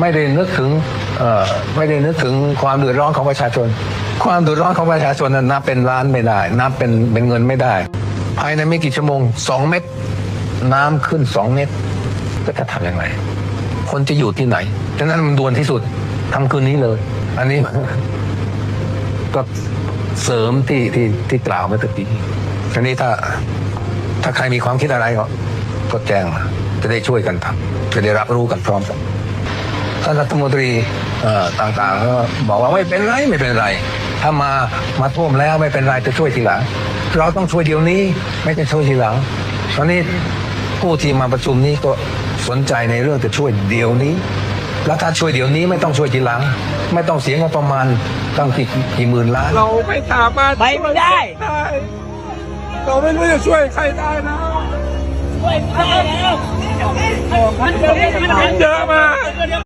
ไม่ได้นึกถึงไม่ได้นึกถึงความเดือดร้อนของประชาชน ความเดือดร้อนของประชาชนนั้นนับเป็นล้านไม่ได้ นับเป็นเป็นเงินไม่ได้ ภายในไม่กี่ชั่วโมงสองเม็ดน้ำขึ้นสองเม็ดก็จะทำยังไงคนจะอยู่ที่ไหนฉะนั้นมันด่วนที่สุดทำคืนนี้เลย อันนี้ก็เสริมที่ที่ที่กล่าวเมื่อตะกี้ทีนี้ถ้าถ้าใครมีความคิดอะไรก็ก็แจ้งมาจะได้ช่วยกันทำจะได้รับรู้กันพร้อมกันานรัฐมนตรีเอ่อต่างๆก็บอกว่าไม่เป็นไรไม่เป็นไร ถ้ามามาท่วมแล้วไม่เป็นไรจะช่วยทีหลังเราต้องช่วยเดี๋ยวนี้ไม่ใช่ช่วยทีหลังตอนนี้ผู้ที่มาประชุมนี้ก็สนใจในเรื่องจะช่วยเดี๋ยวนี้ แล้วถ้าช่วยเดี๋ยวนี้ไม่ต้องช่วยทีหลัง ไม่ต้องเสียงบประมาณตั้งกี่กี่หมื่นล้าน เราไม่สามารถไปไม่ได้ได้เราไม่รู้จะช่วยใครได้นะช่วยไม่ได้แล้วมันเยอะมาก